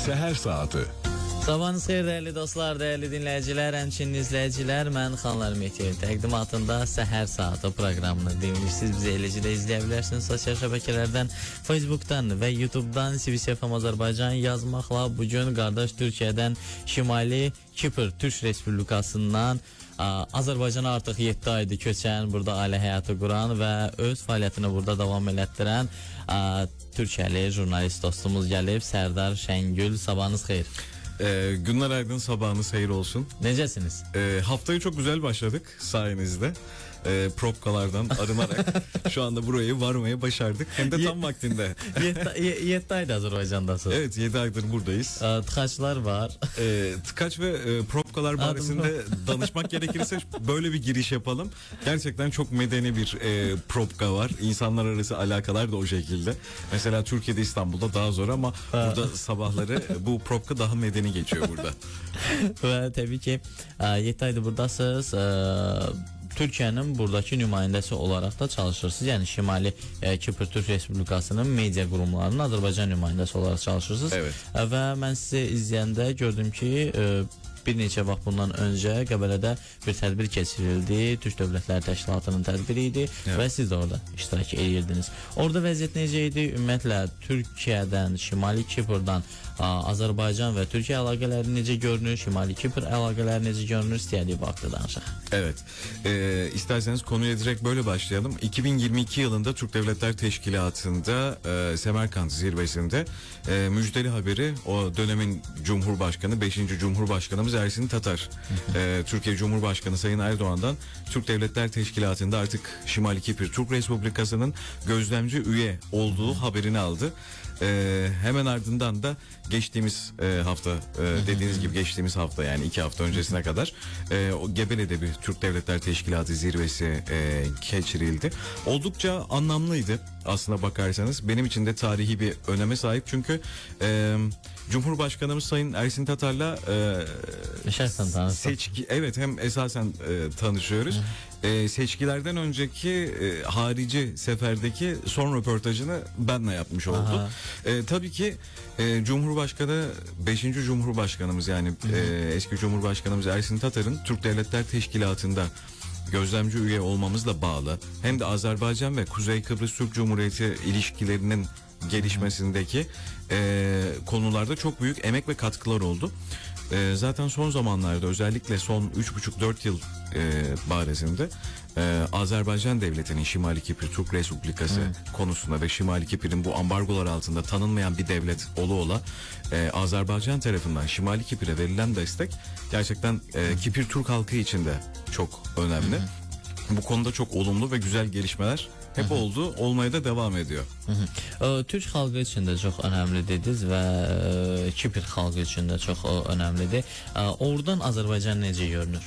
Haagse Huisstraten. Sabahınız xeyir dəyərli dostlar, dəyərli dinləyicilər, həmçinin izləyicilər. Mən Xanlar Meteor təqdimatında Səhər Saatı proqramını dinləyirsiniz. Bizi eləcə də izləyə bilərsiniz sosial şəbəkələrdən, Facebookdan və YouTube-dan CBC-FM Azərbaycan yazmaqla bu gün qardaş Türkiyədən Şimali Kipr Türk Respublikasından Azərbaycana artıq 7 aydır köçən, burada ailə həyatı quran və öz fəaliyyətini burada davam elətdirən ə, Türkiyəli jurnalist dostumuz gəlib, Sərdar Şəngül. Sabahınız xeyir. Ee, Günler Aydın sabahınız hayır olsun. Necəsiniz? Ee, haftayı çok güzel başladık sayenizde. Ee, propkalardan arınarak şu anda buraya varmaya başardık. Hem de tam vaktinde. 7 ayda Azərbaycandasınız. Evet 7 aydır buradayız. Ə, Tıxaclar var. Ee, tıkaç ve e, propkalar barisinde danışmak gerekirse böyle bir giriş yapalım. Gerçekten çok medeni bir e, propka var. İnsanlar arası alakalar da o şekilde. Mesela Türkiye'de İstanbul'da daha zor ama burada sabahları e, bu propka daha medeni geçiyor burada. və təbii ki, 7 aydır burdasınız. Ə, Türkiyənin buradakı nümayəndəsi olaraq da çalışırsınız. Yəni Şimali ə, Kipr Türk Respublikasının media qurumlarının Azərbaycan nümayəndəsi olaraq çalışırsınız. Evet. Ə, Və mən sizi izləyəndə gördüm ki, ə, bir neçə vaxt bundan öncə Qəbələdə bir tədbir keçirildi. Türk Dövlətləri Təşkilatının tədbiri idi Evet. və siz də orada iştirak edirdiniz. Orada vəziyyət necə idi? Ümumiyyətlə Türkiyədən, Şimali Kiprdan Azərbaycan və Türkiyə əlaqələri necə görünür? Şimali Kipr əlaqələri necə görünür? İstədiyi vaxtı danışaq. Evet. Ee, isterseniz konuya direkt böyle başlayalım. 2022 yılında Türk Devletler Teşkilatı'nda e, Semerkant zirvesinde e, müjdeli haberi o dönemin Cumhurbaşkanı 5. Cumhurbaşkanımız Ersin Tatar e, Türkiye Cumhurbaşkanı Sayın Erdoğan'dan Türk Devletler Teşkilatı'nda artık Şimali Kipr Türk Respublikası'nın gözlemci üye olduğu haberini aldı. E, hemen ardından da geçtiğimiz e, hafta e, dediğiniz gibi geçtiğimiz hafta yani iki hafta öncesine kadar e, o Gebele'de bir Türk Devletler Teşkilatı zirvesi e, geçirildi. Oldukça anlamlıydı aslına bakarsanız. Benim için de tarihi bir öneme sahip çünkü e, Cumhurbaşkanımız Sayın Ersin Tatar'la e, seçki evet hem esasen e, tanışıyoruz. E, seçkilerden önceki e, harici seferdeki son röportajını benle yapmış oldu. E, tabii ki e, Cumhurbaşkanı 5. Cumhurbaşkanımız yani e, eski Cumhurbaşkanımız Ersin Tatar'ın Türk Devletler Teşkilatı'nda gözlemci üye olmamızla bağlı hem de Azerbaycan ve Kuzey Kıbrıs Türk Cumhuriyeti ilişkilerinin gelişmesindeki e, konularda çok büyük emek ve katkılar oldu. E, zaten son zamanlarda özellikle son 3,5-4 yıl e, baresinde e, Azerbaycan Devleti'nin Şimali Kipr Türk Respublikası konusunda ve Şimali Kipr'in bu ambargolar altında tanınmayan bir devlet olu ola e, Azerbaycan tarafından Şimali Kipr'e verilen destek gerçekten e, Kipr Türk halkı için de çok önemli. Bu konuda çok olumlu ve güzel gelişmeler hep oldu, olmaya da devam ediyor. Hı -hı. Ə, Türk xalqı üçün də çox önəmli dediniz və ə, Kipr xalqı üçün də çox ə, önəmlidir. Ə, Oradan Azərbaycan necə görünür?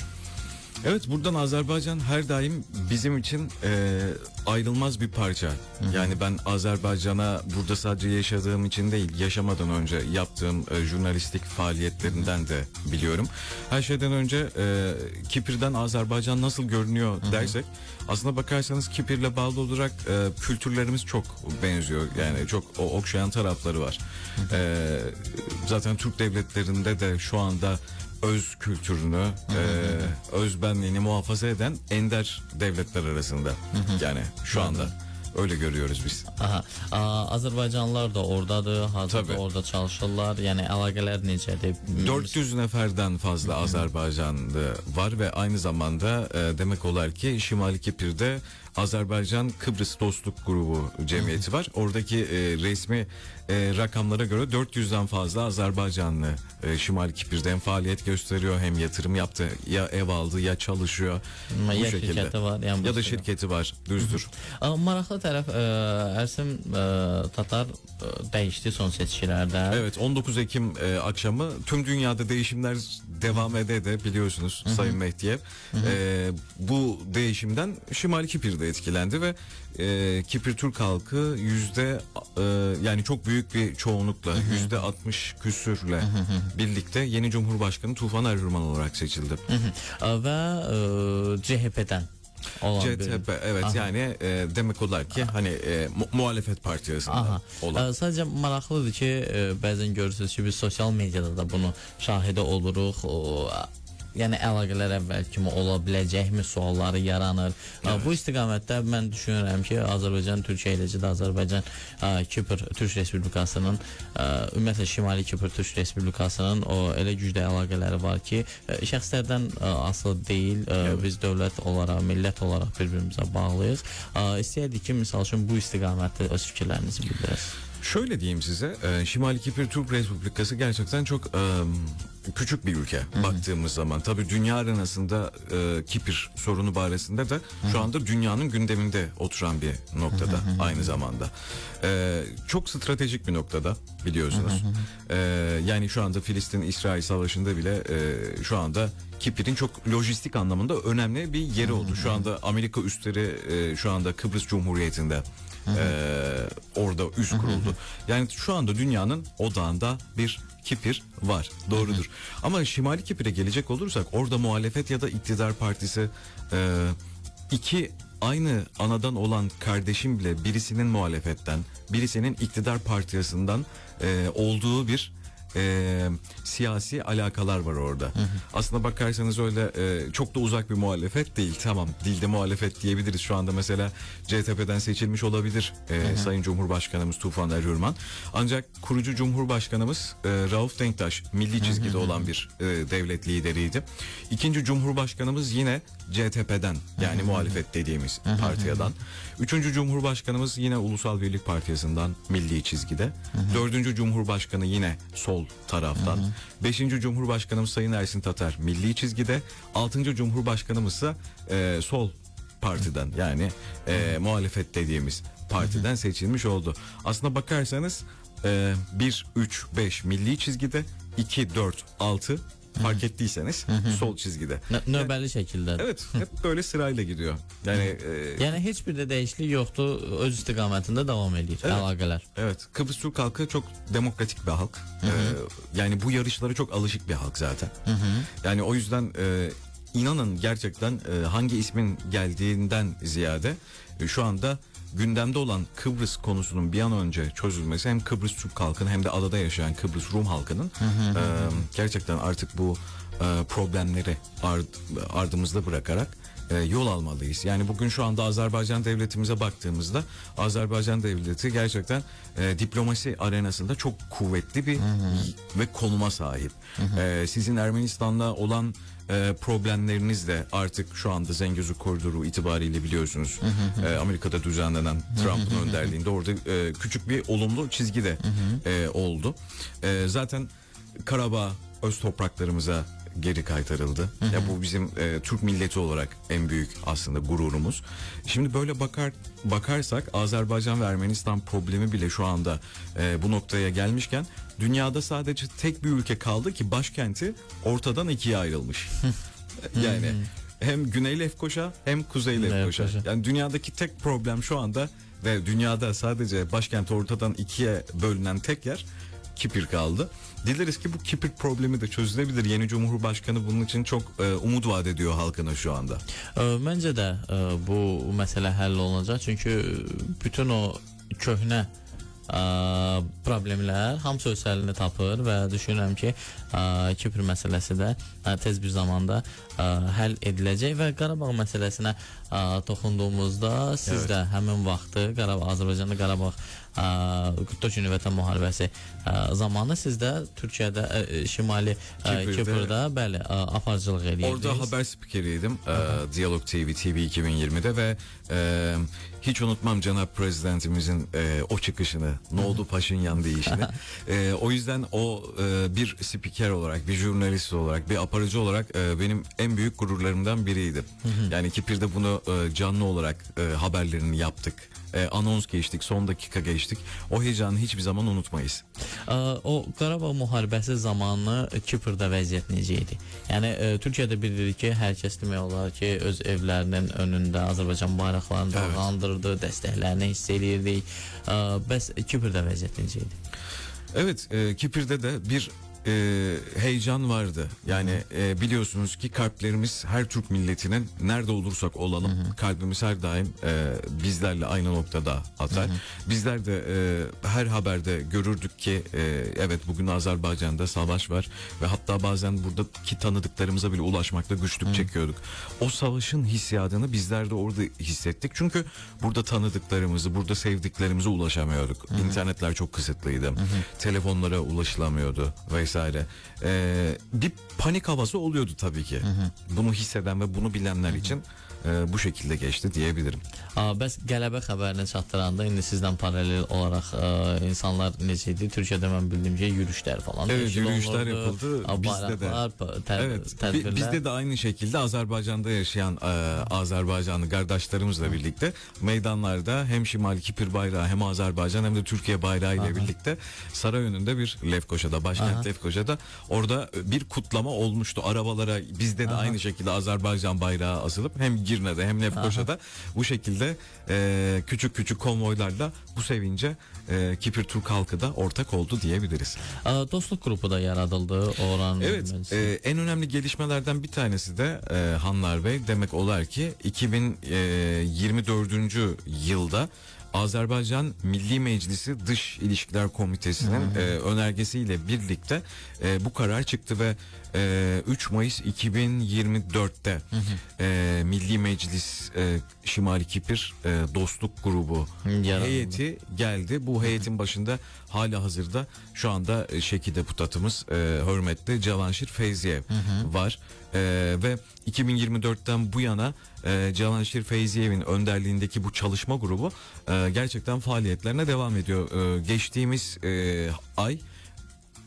Evet buradan Azerbaycan her daim bizim için e, ayrılmaz bir parça. Yani ben Azerbaycan'a burada sadece yaşadığım için değil yaşamadan önce yaptığım e, jurnalistik faaliyetlerinden de biliyorum. Her şeyden önce e, Kipir'den Azerbaycan nasıl görünüyor dersek aslına bakarsanız Kipir'le bağlı olarak e, kültürlerimiz çok benziyor. Yani çok o okşayan tarafları var. E, zaten Türk devletlerinde de şu anda öz kültürünü, e, öz benliğini muhafaza eden ender devletler arasında. Yani şu anda öyle görüyoruz biz. Aha. Ə, Azərbaycanlılar da oradadır, hazırda orada çalışırlar. Yəni əlaqələr necədir? 400 neferden fazla Azerbaycanlı var ve aynı zamanda e, demek olar ki Şimali Kipir'de Azerbaycan Kıbrıs Dostluk Grubu cemiyeti var. Oradaki e, resmi e, rakamlara göre 400'den fazla Azerbaycanlı e, Şimali Kipir'de hem faaliyet gösteriyor hem yatırım yaptı. Ya ev aldı ya çalışıyor. Ya bu şekilde. var, yani ya da şirketi var. Düzdür. Ə, Maraqlı tərəf ə, Ersin ə, Tatar ə, dəyişdi son seçkilərdə. Evet 19 Ekim e, akşamı tüm dünyada değişimler devam ede de biliyorsunuz Sayın Mehdiyev. E, bu değişimden Şimali Kipir'de etkilendi ve e, Kipir Türk halkı yüzde e, yani çok büyük bir çoğunlukla yüzde 60 küsürle birlikte yeni Cumhurbaşkanı Tufan Erhürman olarak seçildi. Və ə, CHP-dən olan CTP evet Aha. yani e, demek olar ki hani e, mu- muhalefet partisinde Aha. olan. Ə, Sadəcə maraqlıdır ki, ə, bəzən görürsüz ki, biz sosial mediada da bunu şahidi oluruq. O, yəni əlaqələr əvvəl kimi ola biləcəkmi sualları yaranır. Ə, Bu istiqamətdə mən düşünürəm ki, Azərbaycan Türkiyə eləcə də Azərbaycan ə, Kipr Türk Respublikasının ə, ümumiyyətlə Şimali Kipr Türk Respublikasının o elə güclü əlaqələri var ki, ə, şəxslərdən ə, asılı deyil. Ə, Evet. Biz dövlət olaraq, millət olaraq bir-birimizə bağlıyıq. Ə, İstəyərdik ki, misal üçün bu istiqamətdə öz fikirlərinizi bildirəsiniz. Şöyle diyeyim size, e, Şimali Kipr Türk Respublikası gerçekten çok e, küçük bir ülke baktığımız zaman. Tabii dünya arenasında e, Kipr sorunu barisinde de şu anda dünyanın gündeminde oturan bir noktada aynı zamanda. E, çok stratejik bir noktada biliyorsunuz. E, yani şu anda Filistin-İsrail savaşında bile e, şu anda Kipr'in çok lojistik anlamında önemli bir yeri oldu. Şu anda Amerika üsleri e, şu anda Kıbrıs Cumhuriyeti'nde ee, orada üs kuruldu. Yani şu anda dünyanın odağında bir Kipir var. Doğrudur. Ama Şimali Kipir'e gelecek olursak orada muhalefet ya da iktidar partisi e, iki aynı anadan olan kardeşim bile birisinin muhalefetten birisinin iktidar partisinden e, olduğu bir e, siyasi alakalar var orada. Aslında bakarsanız öyle e, çok da uzak bir muhalefet değil. Tamam dilde muhalefet diyebiliriz. Şu anda mesela CTP'den seçilmiş olabilir e, Sayın Cumhurbaşkanımız Tufan Erhürman. Ancak kurucu Cumhurbaşkanımız e, Rauf Denktaş milli çizgide olan bir e, devlet lideriydi. İkinci Cumhurbaşkanımız yine CTP'den yani muhalefet dediğimiz partiyeden. Üçüncü Cumhurbaşkanımız yine Ulusal Birlik Partisi'nden milli çizgide. Dördüncü Cumhurbaşkanı yine sol taraftan. Beşinci Cumhurbaşkanımız Sayın Ersin Tatar milli çizgide. Altıncı Cumhurbaşkanımız ise e, sol partiden yani e, muhalefet dediğimiz partiden seçilmiş oldu. Aslına bakarsanız e, 1, 3, 5 milli çizgide 2, 4, 6 fark ettiyseniz sol çizgide. Növbəli şəkildə. Evet hep böyle sırayla gidiyor. Yani e, Yəni heç bir də dəyişiklik yoxdur, öz istiqamətində davam edir Evet. əlaqələr. Evet Kıbrıs Türk halkı çok demokratik bir halk. Ee, yani bu yarışlara çok alışık bir halk zaten. Yani o yüzden e, inanın gerçekten e, hangi ismin geldiğinden ziyade e, şu anda gündemde olan Kıbrıs konusunun bir an önce çözülmesi hem Kıbrıs Türk halkının hem de adada yaşayan Kıbrıs Rum halkının e, gerçekten artık bu e, problemleri ard- ardımızda bırakarak e, yol almalıyız. Yani bugün şu anda Azerbaycan devletimize baktığımızda Azerbaycan devleti gerçekten e, diplomasi arenasında çok kuvvetli bir ve konuma sahip. E, sizin Ermenistan'la olan e, problemleriniz de artık şu anda Zengezur koridoru itibariyle biliyorsunuz. E, Amerika'da düzenlenen Trump'ın önderliğinde orada e, küçük bir olumlu çizgi de e, oldu. E, zaten Karabağ öz topraklarımıza geri kaytarıldı. Ya bu bizim e, Türk milleti olarak en büyük aslında gururumuz. Şimdi böyle bakar bakarsak Azerbaycan ve Ermenistan problemi bile şu anda e, bu noktaya gelmişken dünyada sadece tek bir ülke kaldı ki başkenti ortadan ikiye ayrılmış. yani hem Güney Lefkoşa hem Kuzey Lefkoşa. Lefkoşa. Yani dünyadaki tek problem şu anda ve dünyada sadece başkent ortadan ikiye bölünen tek yer Kipir kaldı. Dileriz ki bu Kipir problemi de çözülebilir. Yeni Cumhurbaşkanı bunun için çok e, umut vaat ediyor halkına şu anda. Ə, Məncə də ə, bu məsələ həll olunacaq çünki bütün o köhnə ə, problemlər hamısı öz həllini tapır və düşünürəm ki, ə, Kipr məsələsi də ə, tez bir zamanda ə, həll ediləcək və Qarabağ məsələsinə ə, toxunduğumuzda siz Evet. də həmin vaxtı Qarabağ Azərbaycanda Qarabağ ə, 44 günlük vətən müharibəsi zamanı siz də Türkiyədə ə, Şimali ə, Kiprdə- Kiprdə bəli ə, aparıcılıq edirdiniz. Orada haber spikeriydim e, Diyalog TV TV 2020'de ve e, hiç unutmam Cenap Prezidentimizin e, o çıkışını ne oldu Paşinyan deyişini. E, o yüzden o e, bir spiker olarak bir jurnalist olarak bir aparıcı olarak e, benim en büyük gururlarımdan biriydi. Yani Kipir'de bunu e, canlı olarak e, haberlerini yaptık. E, anons geçtik son dakika geçtik. O heyecanı hiçbir zaman unutmayız. Ə, O Qarabağ müharibəsi zamanı Kiprdə vəziyyət necə idi? Yəni ə, Türkiyədə bilirik ki, hər kəs demək olar ki, öz evlərinin önündə Azərbaycan bayraqlarını Evet. Dalğandırırdı, dəstəklərini hiss eləyirdik. Bəs Kiprdə vəziyyət necə idi? Evet, e, Kipir'de de bir e, heyecan vardı. Yani e, biliyorsunuz ki kalplerimiz her Türk milletinin nerede olursak olalım kalbimiz her daim e, bizlerle aynı noktada atar. Bizler de e, her haberde görürdük ki e, evet bugün Azerbaycan'da savaş var ve hatta bazen buradaki tanıdıklarımıza bile ulaşmakta güçlük çekiyorduk. O savaşın hissiyatını bizler de orada hissettik. Çünkü burada tanıdıklarımızı, burada sevdiklerimize ulaşamıyorduk. İnternetler çok kısıtlıydı. Telefonlara ulaşılamıyordu vesaire. Ee, bir panik havası oluyordu tabii ki. Bunu hisseden ve bunu bilenler için e, bu şekilde geçti diyebilirim. Aa, bəs qələbə xəbərini çatdıranda indi sizdən paralel olaraq ə, insanlar necə idi? Türkiyədə mən bildiyim ki, yürüyüşlər falan Evet, olunurdu. yapıldı. Pa- tə- Evet, bi- tədbirlər. bizde de aynı şekilde Azerbaycan'da yaşayan e, Azerbaycanlı kardeşlerimizle birlikte meydanlarda hem Şimali Kipir bayrağı hem Azerbaycan hem de Türkiye bayrağı ile birlikte saray önünde bir Lefkoşa'da, başkent Aha. Lefkoşa'da orada bir kutlama olmuştu. Arabalara bizde de aynı şekilde Azerbaycan bayrağı asılıp hem Girne'de hem Lefkoşa'da bu şekilde e, küçük küçük konvoylarla bu sevince e, Kipir Türk halkı da ortak oldu diyebiliriz. Aa, dostluq qrupu da yaradıldı oranın Evet, e, en önemli gelişmelerden bir tanesi de e, Hanlar Bey demek olar ki 2024. yılda Azerbaycan Milli Meclisi Dış İlişkiler Komitesi'nin e, önergesiyle birlikte e, bu karar çıktı ve e, 3 Mayıs 2024'te e, Milli Meclis e, Şimali Kipir e, Dostluk Grubu Yaratıldı. heyeti geldi. Bu heyetin başında hala hazırda şu anda e, Şeki deputatımız e, hürmetli Cavanşir Feyziye var. E, ve 2024'ten bu yana e, Cavanşir Feyziyev'in önderliğindeki bu çalışma grubu e, gerçekten faaliyetlerine devam ediyor. E, geçtiğimiz e, ay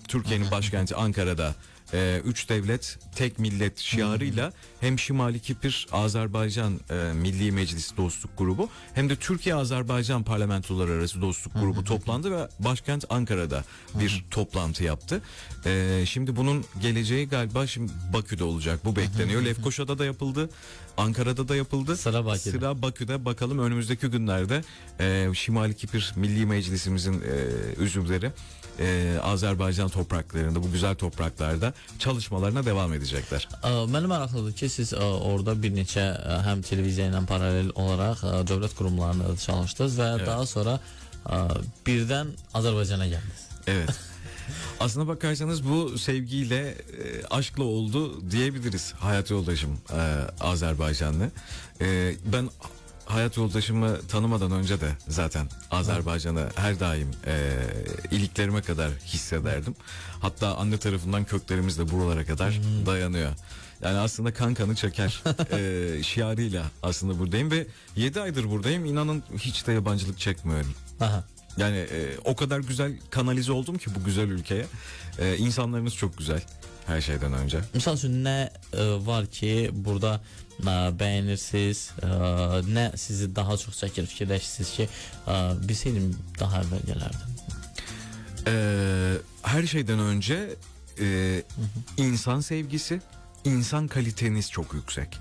Türkiye'nin başkenti Ankara'da e, üç devlet tek millet şiarıyla hem Şimali Kipir Azerbaycan e, Milli Meclis Dostluk Grubu hem de Türkiye Azerbaycan Parlamentoları Arası Dostluk Grubu toplandı ve başkent Ankara'da bir toplantı yaptı. E, şimdi bunun geleceği galiba şimdi Bakü'de olacak. Bu bekleniyor. Lefkoşa'da da yapıldı. Ankara'da da yapıldı. Sıra Bakü'de. Sıra Bakü'de bakalım önümüzdeki günlerde e, Şimali Kipir Milli Meclisimizin e, üzümleri e, Azerbaycan topraklarında bu güzel topraklarda çalışmalarına devam edecekler. Ə, Mənə maraqlıdır ki, siz ə, orada bir neçə ə, həm televiziya ilə paralel olaraq ə, dövlət qurumlarında da çalışdınız və Evet. daha sonra ə, birdən Azərbaycana gəldiniz. Evet. Aslına bakarsanız bu sevgiyle, e, aşkla oldu diyebiliriz hayat yoldaşım e, Azerbaycanlı. E, ben hayat yoldaşımı tanımadan önce de zaten Azerbaycan'ı her daim e, iliklerime kadar hissederdim. Hatta anne tarafından köklerimiz de buralara kadar dayanıyor. Yani aslında kan kanı çeker e, şiarıyla aslında buradayım ve 7 aydır buradayım. İnanın hiç de yabancılık çekmiyorum. Aha. Yani e, o kadar güzel kanalize oldum ki bu güzel ülkeye. E, insanlarınız çok güzel her şeyden önce. Misal üçün nə ə, var ki, burada ə, bəyənirsiniz, ə, nə sizi daha çox çəkir, fikirləşirsiniz ki, ə, bilsəydim daha əvvəl gələrdim. E, her şeyden önce e, insan sevgisi, insan kaliteniz çok yüksek.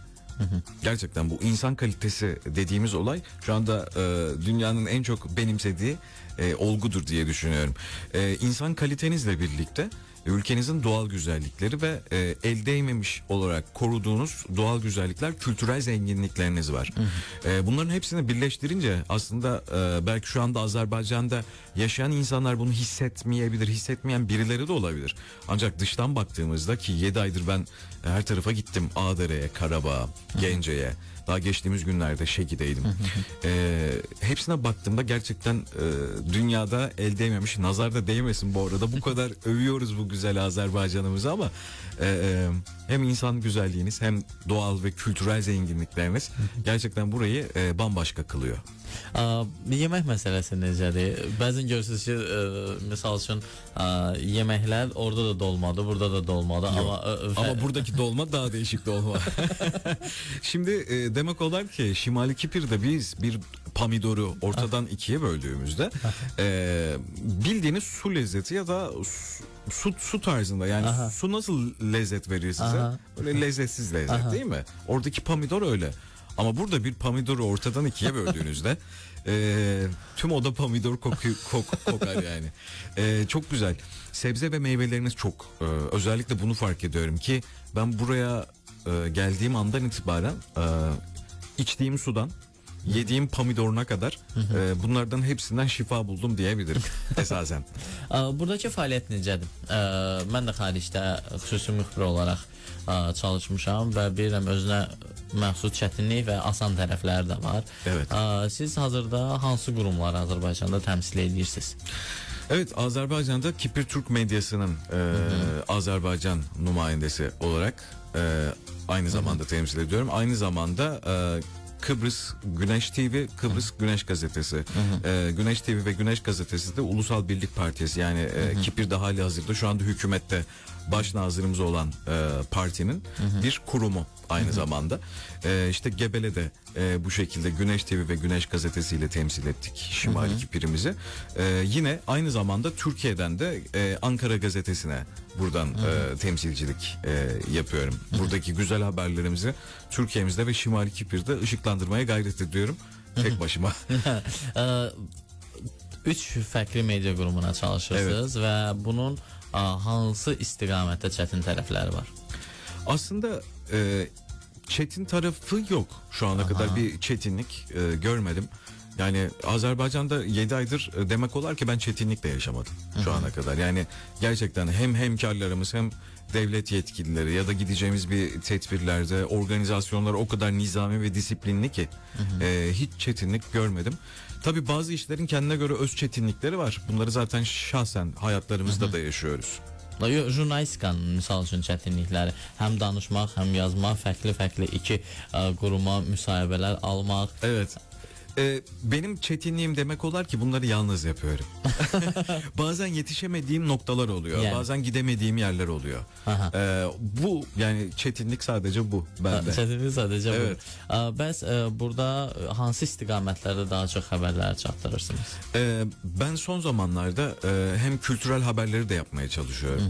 Gerçekten bu insan kalitesi dediğimiz olay şu anda e, dünyanın en çok benimsediği e, olgudur diye düşünüyorum. E, insan kalitenizle birlikte ülkenizin doğal güzellikleri ve e, el değmemiş olarak koruduğunuz doğal güzellikler, kültürel zenginlikleriniz var. E, bunların hepsini birleştirince aslında e, belki şu anda Azerbaycan'da yaşayan insanlar bunu hissetmeyebilir, hissetmeyen birileri de olabilir. Ancak dıştan baktığımızda ki 7 aydır ben her tarafa gittim. Ağdere'ye, Karabağ'a, Gence'ye. Daha geçtiğimiz günlerde Şeki'deydim. Ee, hepsine baktığımda gerçekten e, dünyada el değmemiş, nazar da değmesin bu arada. Bu kadar övüyoruz bu güzel Azerbaycan'ımızı ama e, e, hem insan güzelliğiniz hem doğal ve kültürel zenginlikleriniz gerçekten burayı e, bambaşka kılıyor. Ə, yemək məsələsi necədir? Bəzən görürsüz ki, ə, misal üçün ə, yeməklər orada da dolmadı, burada da dolmadı, amma ə, və- Ama buradaki dolma daha değişik dolma. Şimdi e, demek olar ki Şimali Kipir'de biz bir pamidoru ortadan ikiye böldüğümüzde e, bildiğiniz su lezzeti ya da su, su, su tarzında yani Aha. su nasıl lezzet veriyor size? Aha. Böyle lezzetsiz lezzet Aha. değil mi? Oradaki pamidor öyle. Ama burada bir pomidoru ortadan ikiye böldüğünüzde e, tüm oda pomidor koku, kok, kokar yani. E, çok güzel. Sebze ve meyveleriniz çok. E, özellikle bunu fark ediyorum ki ben buraya e, geldiğim andan itibaren e, içtiğim sudan yediğim pomidoruna kadar e, bunlardan hepsinden şifa buldum diyebilirim esasen. Ə, Buradakı fəaliyyət necədir? Ə, Mən də xaricdə xüsusi müxbir olaraq ə, çalışmışam və bilirəm özünə məxsus çətinlik və asan tərəfləri də var. Evet. Ə, Siz hazırda hansı qurumları Azərbaycanda təmsil edirsiniz? Evet Azerbaycan'da Kipir Türk medyasının e, Azerbaycan numayendesi olarak e, aynı zamanda temsil ediyorum. Aynı zamanda e, Kıbrıs Güneş TV, Kıbrıs Güneş Gazetesi. E, Güneş TV ve Güneş Gazetesi de Ulusal Birlik Partisi. Yani e, Kipir'de hali hazırda şu anda hükümette baş nazırımız olan e, partinin bir kurumu aynı zamanda. E, işte Gebele'de e, bu şekilde Güneş TV ve Güneş Gazetesi ile temsil ettik Şimali Kipir'imizi. E, yine aynı zamanda Türkiye'den de e, Ankara Gazetesi'ne buradan e, temsilcilik e, yapıyorum. Buradaki güzel haberlerimizi Türkiye'mizde ve Şimali Kipir'de ışıklandırmaya gayret ediyorum. Tek başıma. Ə, Üç fərqli media qurumuna çalışırsınız və bunun hansı istiqamətdə çətin tərəfləri var? Aslında e, çetin tarafı yok. Şu ana kadar bir çetinlik e, görmedim. Yani Azerbaycan'da 7 aydır e, demek olar ki ben çetinlikle yaşamadım şu ana kadar. Yani gerçekten hem hemkarlarımız hem devlet yetkilileri ya da gideceğimiz bir tedbirlerde organizasyonlar o kadar nizami ve disiplinli ki e, hiç çetinlik görmedim. Tabi bazı işlerin kendine göre öz çetinlikleri var. Bunları zaten şahsen hayatlarımızda da yaşıyoruz. Yo, jurnalistikanın misal üçün çətinlikləri, həm danışmaq, həm yazmaq, fərqli-fərqli iki ə, quruma müsahibələr almaq. Evet. Ee, benim çetinliğim demek olar ki bunları yalnız yapıyorum. bazen yetişemediğim noktalar oluyor. Yani. Bazen gidemediğim yerler oluyor. Aha. Ee, bu yani çetinlik sadece bu bende. Çətinlik sadəcə bu. Evet. Ə, Bəs ə, burada ə, hansı istiqamətlərdə daha çox xəbərlər çatdırırsınız? Ee, ben son zamanlarda e, hem kültürel haberleri de yapmaya çalışıyorum.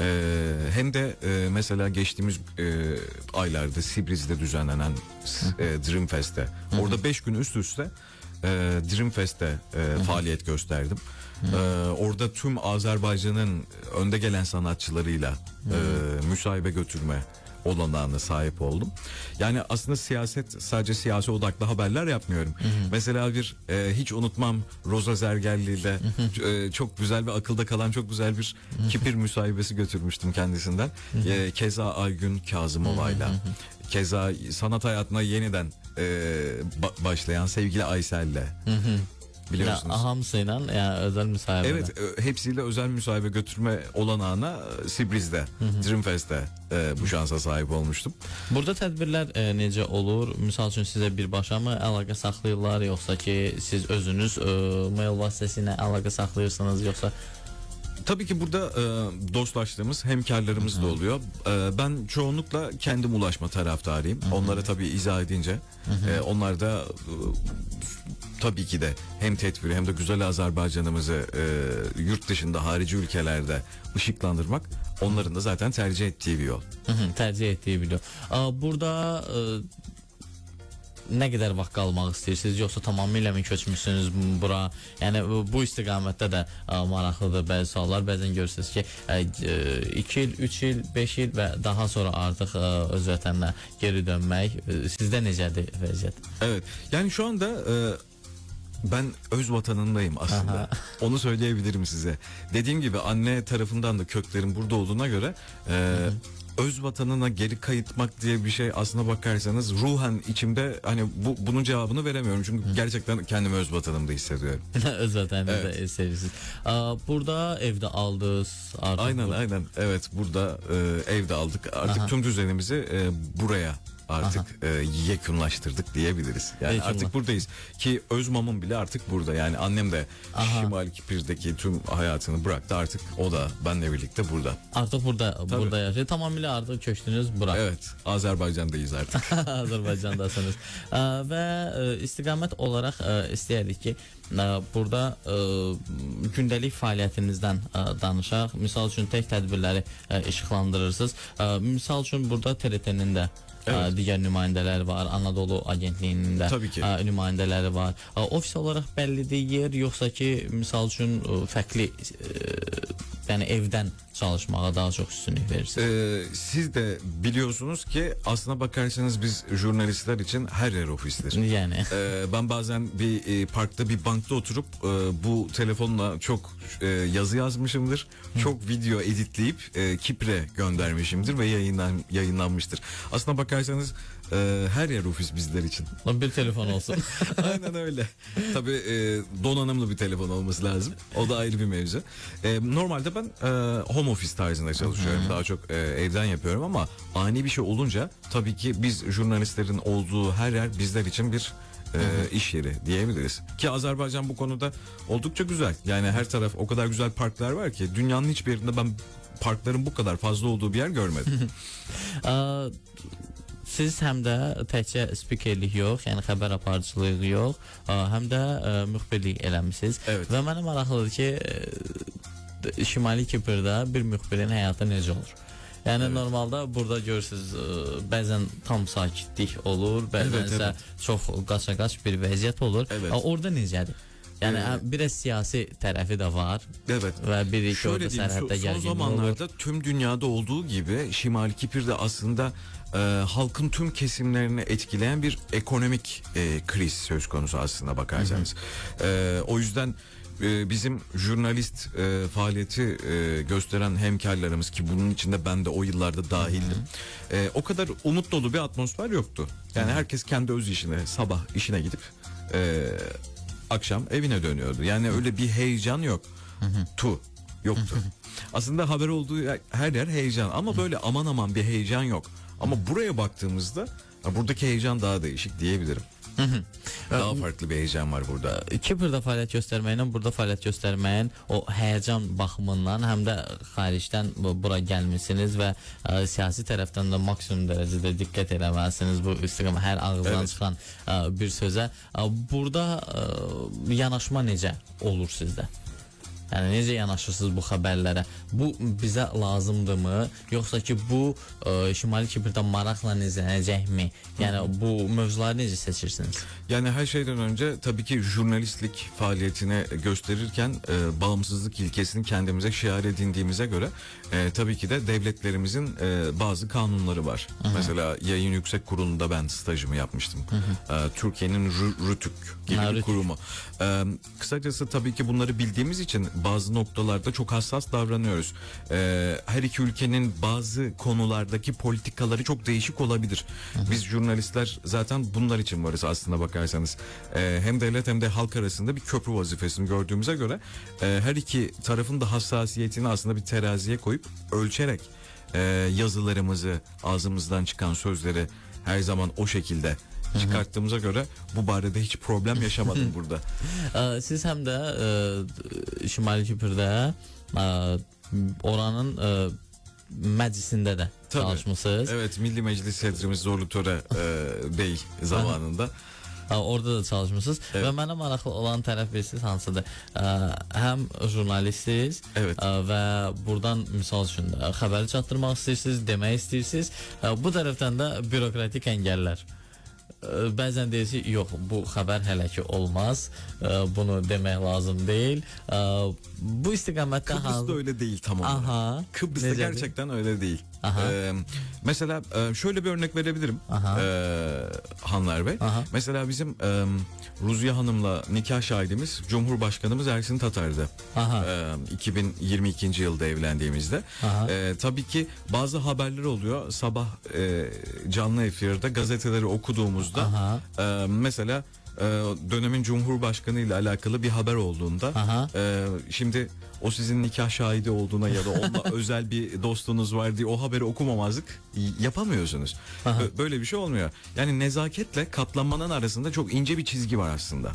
Ee, hem de e, mesela geçtiğimiz e, aylarda Sibriz'de düzenlenen e, Dream Fest'te orada 5 gün üst üste e, Dream Fest'te e, faaliyet gösterdim. Ee, orada tüm Azerbaycan'ın önde gelen sanatçılarıyla e, müsahibe götürme olanağına sahip oldum. Yani aslında siyaset sadece siyasi odaklı haberler yapmıyorum. Mesela bir e, hiç unutmam Roza Zergelli ile e, çok güzel ve akılda kalan çok güzel bir kipir müsahibesi götürmüştüm kendisinden. E, keza Aygün Kazımova'yla. Keza sanat hayatına yeniden e, ba- başlayan sevgili Aysel'le. Biliyorsunuz. Ya, hamısı ilə, yəni özəl müsahibələr. Evet e, hepsiyle özel müsahibe götürme olanağına e, Sibriz'de, Dreamfest'te e, bu şansa sahip olmuştum. Burada tədbirlər ə, necə olur? Misal üçün sizə birbaşa mı əlaqə saxlayırlar, yoxsa ki siz özünüz ə, mail vasitəsilə əlaqə saxlayırsınız, yoxsa Tabii ki burada e, dostlaştığımız hemkarlarımız da oluyor. E, ben çoğunlukla kendim ulaşma taraftarıyım. Onlara tabii izah edince e, onlar da e, tabii ki de hem tedbiri hem de güzel Azerbaycan'ımızı e, yurt dışında harici ülkelerde ışıklandırmak onların da zaten tercih ettiği bir yol. Hı -hı, tərcih etdiyi biliyor. Ə, Burada ə, nə qədər vaxt qalmaq istəyirsiniz, yoxsa tamamilə mi köçmüsünüz bura? Yəni bu, istiqamətdə də ə, maraqlıdır bəzi suallar. Bəzən görürsüz ki, 2 il, 3 il, 5 il və daha sonra artıq ə, öz vətəninə geri dönmək ə, sizdə necədir vəziyyət? Evet. Yani şu anda e, ben öz vatanındayım aslında. Aha. Onu söyleyebilirim size. Dediğim gibi anne tarafından da köklerim burada olduğuna göre e, öz vatanına geri kayıtmak diye bir şey aslına bakarsanız ruhen içimde hani bu bunun cevabını veremiyorum. Çünkü gerçekten kendimi öz vatanımda hissediyorum. öz vətəninizi Evet. sevirsiniz. Ə, Burada evdə aldınız artıq. Aynen bu- aynen. Evet burada e, evde aldık. Artık tüm düzenimizi e, buraya artık e, yekunlaştırdık diyebiliriz. Yani Yekunla- artık buradayız ki Özmam'ın bile artık burada. Yani annem de Aha. Şimal Kipir'deki tüm hayatını bıraktı. Artık o da benle birlikte burada. Artıq burada burada yaşayır. Tamamilə artıq köçdünüz bura. Evet Azerbaycan'dayız artık. Azərbaycandasınız. Ə, Və ə, istiqamət olaraq ə, istəyərik ki, ə, burada ə, gündəlik fəaliyyətinizdən ə, danışaq. Misal üçün tək tədbirləri ə, işıqlandırırsınız. Ə, Misal üçün burada TRT-nin də Evet. Digər nümayəndələr var. Anadolu Agentliyinin də nümayəndələri var. Ofis olaraq bəllidir yer, yoxsa ki, misal üçün ə, fərqli ə, yəni evdən çalışmağa daha çox üstünlük verirsiniz? Ee, siz de biliyorsunuz ki aslına bakarsanız biz jurnalistler için her yer ofistir. Yəni Ee, ben bazen bir e, parkta bir bankta oturup e, bu telefonla çok e, yazı yazmışımdır. Çok video editleyip e, Kipre göndermişimdir ve yayınlan, yayınlanmıştır. Aslına bakarsanız e, her yer ofis bizler için. bir telefon olsun. Aynen öyle. Tabii e, donanımlı bir telefon olması lazım. O da ayrı bir mevzu. E, normalde ben e, home office tarzında çalışıyorum. Daha çok e, evden yapıyorum ama ani bir şey olunca tabii ki biz jurnalistlerin olduğu her yer bizler için bir e, iş yeri diyebiliriz. Ki Azerbaycan bu konuda oldukça güzel. Yani her taraf o kadar güzel parklar var ki dünyanın hiçbir yerinde ben parkların bu kadar fazla olduğu bir yer görmedim. Siz həm də təkcə spikerlik yox, yəni xəbər aparıcılığı yox, ə, həm də ə, müxbirlik eləmisiniz. Evet. Və mənə maraqlıdır ki, ə, Şimali Kiprdə bir müxbirin həyatı necə olur? Yəni evet. normalda burada görürsüz ə, bəzən tam sakitlik olur, bəzən Evet, isə evet. çox qaça-qaç bir vəziyyət olur. Evet. Ə, Orada necədir? Yəni Ee, ə, biraz siyasi tərəfi də var evet. və bir iki Şöyle diyeyim, son, son gərginlik olur. zamanlarda tüm dünyada olduğu gibi Şimali Kipir'de aslında e, halkın tüm kesimlerini etkileyen bir ekonomik e, kriz söz konusu aslında bakarsanız. E, o yüzden e, bizim jurnalist e, faaliyeti e, gösteren hemkarlarımız ki bunun içinde ben de o yıllarda dahildim. E, o kadar umut dolu bir atmosfer yoktu. Yani herkes kendi öz işine sabah işine gidip e, akşam evine dönüyordu. Yani öyle bir heyecan yok. Tu yoktu. Aslında haber olduğu her yer heyecan ama böyle aman aman bir heyecan yok. Ama buraya baktığımızda buradaki heyecan daha değişik diyebilirim. Daha farklı bir heyecan var burada. Kiprdə fəaliyyət göstərməklə burada fəaliyyət göstərməyin o həyəcan baxımından həm də xaricdən bu- bura gəlmisiniz və ə, siyasi tərəfdən də maksimum dərəcədə diqqət eləməlisiniz bu istiqamət hər ağızdan Evet. çıxan ə, bir sözə. Ə, burada ə, yanaşma necə olur sizdə? Yəni necə yanaşırsınız bu xəbərlərə? Bu bizə lazımdırmı, yoxsa ki bu ə, Şimali Kiprdə maraqla izlənəcəkmi? Yəni bu mövzuları necə seçirsiniz? Yani her şeyden önce tabii ki jurnalistlik faaliyetini gösterirken e, bağımsızlık ilkesini kendimize şiar edindiğimize göre e, tabii ki de devletlerimizin e, bazı kanunları var. Mesela yayın yüksek kurulunda ben stajımı yapmıştım. E, Türkiye'nin Rü- RÜTÜK gibi Ha, bir RÜTÜK. kurumu. E, kısacası tabii ki bunları bildiğimiz için bazı noktalarda çok hassas davranıyoruz. E, her iki ülkenin bazı konulardaki politikaları çok değişik olabilir. Biz jurnalistler zaten bunlar için varız aslında bakarsanız. E, hem devlet hem de halk arasında bir köprü vazifesini gördüğümüze göre e, her iki tarafın da hassasiyetini aslında bir teraziye koyup ölçerek e, yazılarımızı ağzımızdan çıkan sözleri her zaman o şekilde çıkarttığımıza göre bu barede hiç problem yaşamadım burada. Ə, Siz həm də ə, Şimali Kiprdə ə, oranın ə, məclisində də Tabii. çalışmısınız. Evet Milli Meclis Sedrimiz Zorlu Töre e, Bey zamanında. Ə, Orada da çalışmısınız Evet. və mənə maraqlı olan tərəf bilirsiniz hansıdır? Ə, həm jurnalistsiniz Evet. ə, və burdan misal üçün də xəbəri çatdırmaq istəyirsiniz, demək istəyirsiniz. Ə, Bu tərəfdən də bürokratik əngəllər. Ə, Bəzən deyirsiniz, yox, bu xəbər hələ ki olmaz. Ə, Bunu demək lazım deyil. Ə, Bu istiqamətdə Kıbrıs'ta öyle değil tam olarak. Aha. Kıbrıs'ta Necedir? gerçekten öyle değil. Aha. Ee, mesela şöyle bir örnek verebilirim Aha. ee, Hanlar Bey. Aha. Mesela bizim e, Ruziye Hanım'la nikah şahidimiz Cumhurbaşkanımız Ersin Tatar'dı. Aha. Ee, 2022. yılda evlendiğimizde. Aha. Ee, tabii ki bazı haberler oluyor. Sabah e, canlı efirde gazeteleri okuduğumuzda Aha. e, mesela e, dönemin Cumhurbaşkanı ile alakalı bir haber olduğunda Aha. e, şimdi o sizin nikah şahidi olduğuna ya da onunla özel bir dostunuz var diye o haberi okumamazlık yapamıyorsunuz. Aha. Bö- Böyle bir şey olmuyor. Yani nezaketle katlanmanın arasında çok ince bir çizgi var aslında.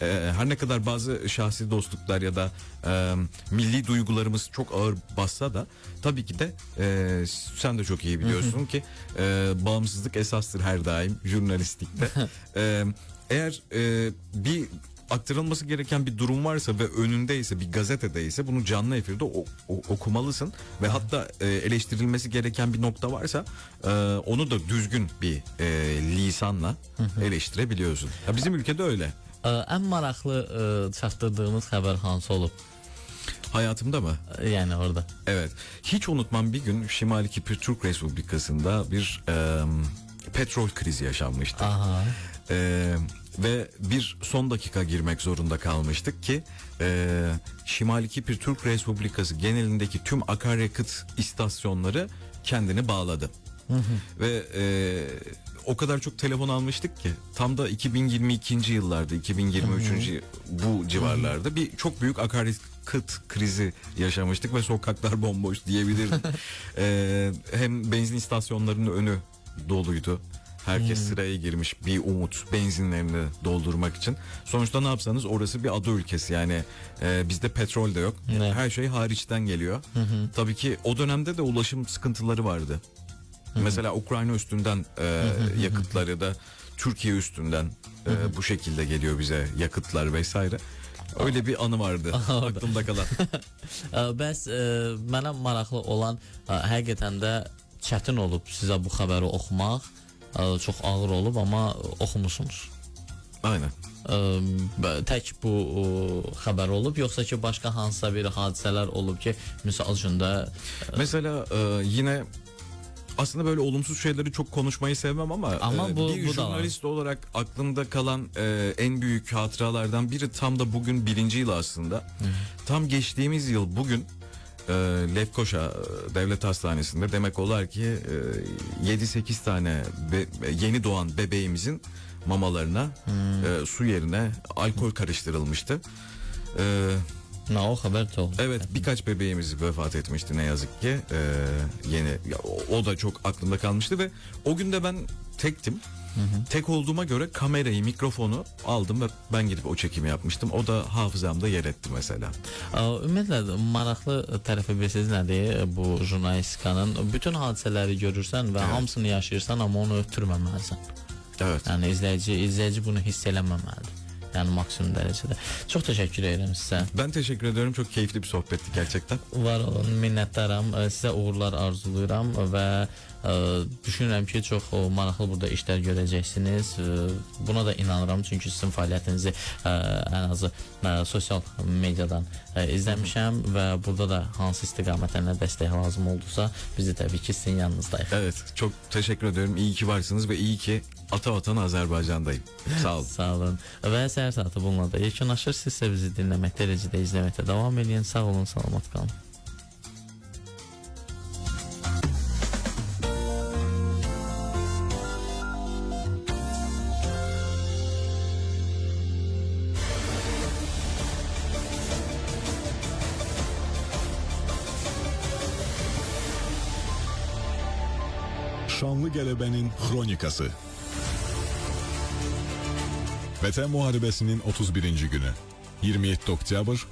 E, her ne kadar bazı şahsi dostluklar ya da e, milli duygularımız çok ağır bassa da tabii ki de e, sen de çok iyi biliyorsun ki e, bağımsızlık esastır her daim jurnalistlikte. E, eğer e, bir aktarılması gereken bir durum varsa ve önündeyse bir gazetedeyse bunu canlı efirde o- o- okumalısın ve hatta e, eleştirilmesi gereken bir nokta varsa e, onu da düzgün bir e, lisanla eleştirebiliyorsun. Ya bizim ülkede öyle. Ə, ən maraqlı ə, çatdırdığınız xəbər hansı olub? Hayatımda mı? Ə, Yəni orada. Evet. Hiç unutmam bir gün Şimali Kipr Türk Respublikası'nda bir e, petrol krizi yaşanmıştı. Aha. E, ve bir son dakika girmek zorunda kalmıştık ki e, Şimali Kipr Türk Respublikası genelindeki tüm akaryakıt istasyonları kendini bağladı. Ve e, o kadar çok telefon almıştık ki tam da 2022. yıllarda 2023. bu civarlarda bir çok büyük akaryakıt krizi yaşamıştık ve sokaklar bomboş diyebilirdim. E, hem benzin istasyonlarının önü doluydu. Herkes sıraya girmiş bir umut benzinlerini doldurmak için. Sonuçta ne yapsanız orası bir ada ülkesi yani e, bizde petrol de yok. Evet. Her şey hariçten geliyor. Tabii ki o dönemde de ulaşım sıkıntıları vardı. Mesela Ukrayna üstünden e, yakıtları da Türkiye üstünden e, bu şekilde geliyor bize yakıtlar vesaire. Öyle bir anı vardı aklımda kalan. Ə, Bəs ə, mənə maraqlı olan ə, həqiqətən də çətin olub sizə bu xəbəri oxumaq. Ə, Çox ağır olub amma oxumusunuz. Aynen. Ə, bə- Tək bu ə, xəbər olub yoxsa ki başqa hansısa bir hadisələr olub ki, misal üçün də Mesela e, yine aslında böyle olumsuz şeyleri çok konuşmayı sevmem ama, Ama e, bu- bir bu da var. jurnalist olarak aklımda kalan e, en büyük hatıralardan biri tam da bugün birinci yıl aslında. Tam geçtiğimiz yıl bugün e, Lefkoşa e, Devlet Hastanesi'nde demek olar ki e, 7-8 tane be- yeni doğan bebeğimizin mamalarına e, su yerine alkol karıştırılmıştı. E, nə o xəbər çox. Evet birkaç bebeğimiz vefat etmişti ne yazık ki Ee, yeni ya, o, o da çok aklımda kalmıştı ve o gün de ben tektim. Tek olduğuma göre kamerayı mikrofonu aldım ve ben gidip o çekimi yapmıştım. O da hafızamda yer etti mesela. Ümumiyyətlə maraqlı tərəfi bilirsiniz nədir bu jurnalistikanın? Bütün hadisələri görürsən və Evet. hamısını yaşayırsan amma onu ötürməməlisən. Evet. Yəni izləyici izləyici bunu hiss eləməməlidir. Yəni maksimum dərəcədə. Çox təşəkkür edirəm sizə. Ben teşekkür ediyorum. Çok keyifli bir sohbetti gerçekten. Var olun, minnətdaram. Ə, Sizə uğurlar arzulayıram və ə, düşünürəm ki, çox o, maraqlı burada işlər görəcəksiniz. Ə, Buna da inanıram çünki sizin fəaliyyətinizi ə, ən azı ə, sosial mediadan ə, izləmişəm və burada da hansı istiqamətlərə dəstək lazım oldusa, biz də təbii ki, sizin yanınızdayıq. Evet çok teşekkür ediyorum. İyi ki varsınız ve iyi ki ata vatan Azerbaycan'dayım. Sağ olun. Sağ olun. Və səhər saatı bununla da yekunlaşır. Siz isə bizi dinləməkdə, eləcə də izləməkdə davam edin. Sağ olun, salamat qalın. Şanlı Qələbənin Xronikası Vətən müharibəsinin 31-ci günü. 27 oktyabr